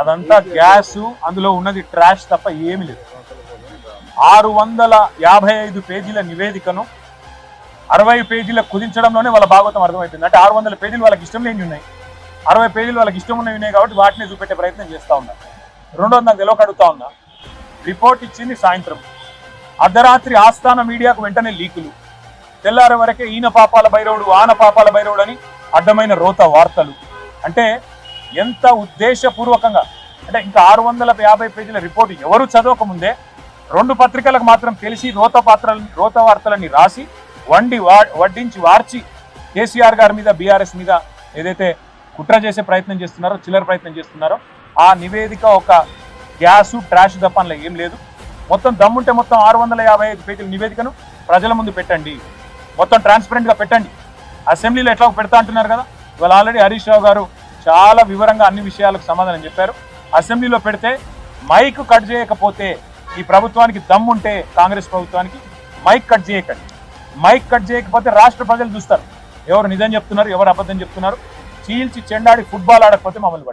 అదంతా గ్యాస్ అందులో ఉన్నది ట్రాష్ తప్ప ఏమి లేదు. ఆరు వందల యాభై ఐదు పేజీల నివేదికను అరవై పేజీల కుదించడంలోనే వాళ్ళ భాగవతం అర్థమవుతుంది అంటే ఆరు వందల పేజీలు వాళ్ళకి ఇష్టం లేని ఉన్నాయి. అరవై పేజీలు వాళ్ళకి ఇష్టం ఉన్నవి ఉన్నాయి కాబట్టి వాటిని చూపెట్టే ప్రయత్నం చేస్తా ఉన్నా. రెండోది నాకు తెలియక అడుగుతా ఉన్నా. రిపోర్ట్ ఇచ్చింది సాయంత్రం. అర్ధరాత్రి ఆస్థాన మీడియాకు వెంటనే లీకులు. తెల్లారే వరకే ఈయన పాపాల భైరవుడు ఆన పాపాల భైరవుడు అని అడ్డమైన రోత వార్తలు. అంటే ఎంత ఉద్దేశపూర్వకంగా? అంటే ఇంకా ఆరు వందల యాభై పేజీల రిపోర్ట్ ఎవరు చదవకముందే రెండు పత్రికలకు మాత్రం తెలిసి రోత పాత్రలని రోత వార్తలని రాసి వండి వా వడ్డించి వార్చి కేసీఆర్ గారి మీద బీఆర్ఎస్ మీద ఏదైతే కుట్ర చేసే ప్రయత్నం చేస్తున్నారో చిల్లర ప్రయత్నం చేస్తున్నారో ఆ నివేదిక ఒక గ్యాసు ట్రాష్ దప్పన్లో ఏం లేదు. మొత్తం దమ్ముంటే మొత్తం ఆరు వందల యాభై ఐదు పేజీల నివేదికను ప్రజల ముందు పెట్టండి. మొత్తం ట్రాన్స్పరెంట్గా పెట్టండి. అసెంబ్లీలో ఎట్లా పెడతా అంటున్నారు కదా? ఇవాళ ఆల్రెడీ హరీష్ రావు గారు చాలా వివరంగా అన్ని విషయాలకు సమాధానం చెప్పారు. అసెంబ్లీలో పెడితే మైక్ కట్ చేయకపోతే ఈ ప్రభుత్వానికి దమ్ముంటే కాంగ్రెస్ ప్రభుత్వానికి మైక్ కట్ చేయకండి. మైక్ కట్ చేయకపోతే రాష్ట్ర ప్రజలు చూస్తారు. ఎవరు నిజం చెప్తున్నారు ఎవరు అబద్ధం చెప్తున్నారు. చీల్చి చెండాడి ఫుట్బాల్ ఆడకపోతే మమ్మల్ని